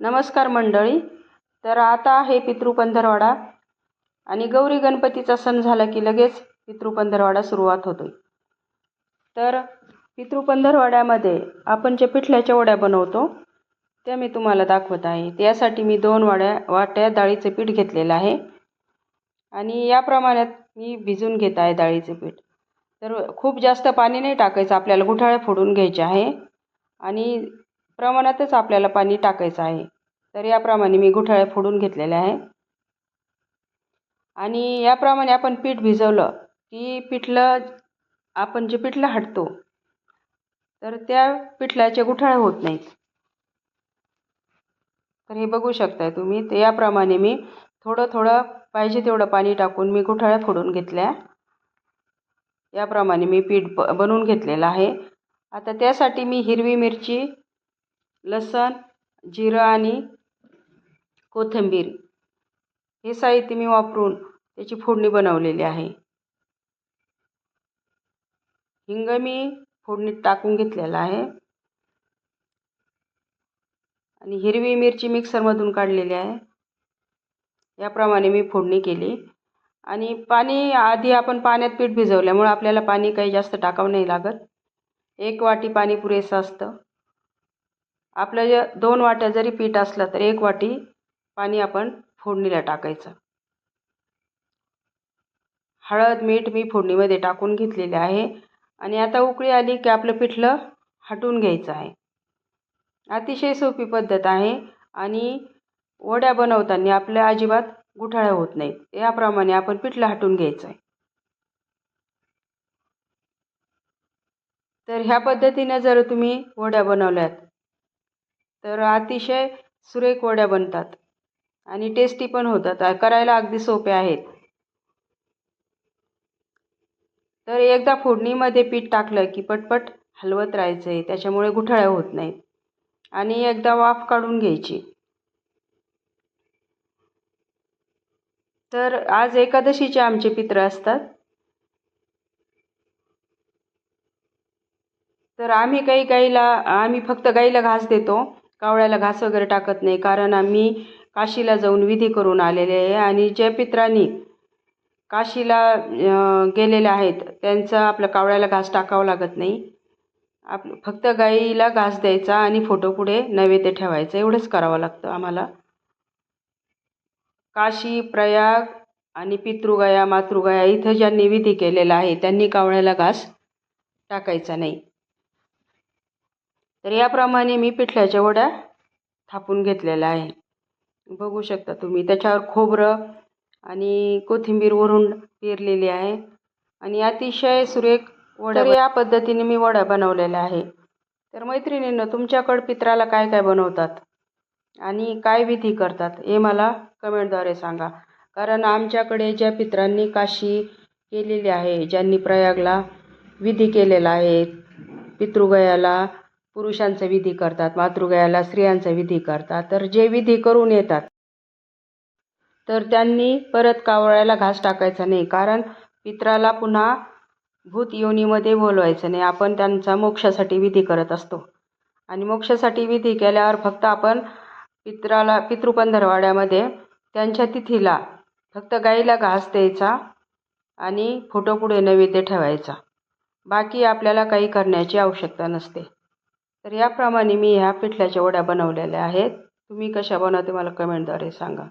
नमस्कार मंडळी. तर आता आहे पितृपंधरवाडा आणि गौरी गणपतीचा सण झाला की लगेच पितृपंधरवाडा सुरुवात होतो तर पितृपंधरवाड्यामध्ये आपण जे पिठल्याच्या वड्या बनवतो त्या मी तुम्हाला दाखवत आहे. त्यासाठी मी दोन वाड्या वाट्या डाळीचे पीठ घेतलेलं आहे आणि या प्रमाणात मी भिजून घेत आहे डाळीचे पीठ. तर खूप जास्त पाणी नाही टाकायचं आपल्याला गुठाळ्या फोडून घ्यायचे आहे आणि प्रमाणातच आपल्याला पाणी टाकायचं आहे. तर याप्रमाणे मी गुठाळ्या फोडून घेतलेल्या आहे. आणि याप्रमाणे आपण पीठ भिजवलं की पिठलं आपण जे पिठलं हटतो तर त्या पिठल्याचे गुठाळे होत नाहीत. तर हे बघू शकताय तुम्ही तर याप्रमाणे मी थोडं थोडं पाहिजे तेवढं पाणी टाकून मी गुठाळ्या फोडून घेतल्या. याप्रमाणे मी पीठ ब बनवून घेतलेलं आहे. आता त्यासाठी मी हिरवी मिरची लसण जिरं आणि कोथिंबीर. हे साहित्य मी वापरून त्याची फोडणी बनवलेली आहे. हिंग मी फोडणीत टाकून घेतलेला आहे. आणि हिरवी मिरची मिक्सरमधून काढलेली आहे. याप्रमाणे मी फोडणी केली. आणि पाणी आधी आपण पाण्यात पीठ भिजवल्यामुळं आपल्याला पाणी काही जास्त टाकावं नाही लागत. एक वाटी पाणी पुरेसं असतं. आपलं जे दोन वाट्या जरी पीठ असलं तर एक वाटी पाणी आपण फोडणीला टाकायचं. हळद मीठ मी फोडणीमध्ये टाकून घेतलेले आहे. आणि आता उकळी आली की आपलं पिठलं हटून घ्यायचं आहे. अतिशय सोपी पद्धत आहे आणि वड्या बनवताना आपल्या अजिबात गुठाळ्या होत नाहीत. याप्रमाणे आपण पिठलं हटून घ्यायचं आहे तर ह्या पद्धतीने जर तुम्ही वड्या बनवल्यात तर अतिशय सुरेख वड्या बनतात. आणि टेस्टी पण होतात. करायला अगदी सोप्या आहेत. तर एकदा फोडणीमध्ये पीठ टाकलं की पटपट हलवत राहायचं आहे त्याच्यामुळे गुठाळ्या होत नाहीत. आणि एकदा वाफ काढून घ्यायची. तर आज एकादशीचे आमचे पित्र असतात. तर आम्ही काही गाईला आम्ही फक्त गाईला घास देतो. कावळ्याला घास वगैरे टाकत नाही कारण आम्ही काशीला जाऊन विधी करून आलेले आहे आणि ज्या पित्रांनी काशीला गेलेले आहेत त्यांचं आपल्या कावळ्याला घास टाकावं लागत नाही. आप फक्त गाईला घास द्यायचा आणि फोटो पुढे नैवेद्य ठेवायचं एवढंच करावं लागतं आम्हाला. काशी प्रयाग आणि पितृगया मातृगया इथं ज्यांनी विधी केलेला आहे त्यांनी कावळ्याला घास टाकायचा नाही. तर याप्रमाणे मी पिठल्याच्या वड्या थापून घेतलेल्या आहे बघू शकता तुम्ही त्याच्यावर खोबरं आणि कोथिंबीर वरून पेरलेली आहे. आणि अतिशय सुरेख वड्या या पद्धतीने मी वड्या बनवलेल्या आहे. तर मैत्रिणींनो तुमच्याकडं पित्राला काय काय बनवतात आणि काय विधी करतात हे मला कमेंटद्वारे सांगा. कारण आमच्याकडे ज्या पित्रांनी काशी केलेली आहे ज्यांनी प्रयागला विधी केलेला आहे पितृगयाला पुरुषांचा विधी करतात मातृगयाला स्त्रियांचा विधी करतात तर जे विधी करून येतात तर त्यांनी परत कावळ्याला घास टाकायचा नाही कारण पित्राला पुन्हा भूत योनीमध्ये बोलवायचं नाही. आपण त्यांचा मोक्षासाठी विधी करत असतो. आणि मोक्षासाठी विधी केल्यावर फक्त आपण पित्राला पितृपंधरवाड्यामध्ये त्यांच्या तिथीला फक्त गाईला घास द्यायचा आणि फोटो पुढे नैवेद्य ठेवायचा. बाकी आपल्याला काही करण्याची आवश्यकता नसते. तर याप्रमाणे मी ह्या पिठल्याच्या वड्या बनवलेल्या आहेत. तुम्ही कशा बनवते मला कमेंटद्वारे सांगा.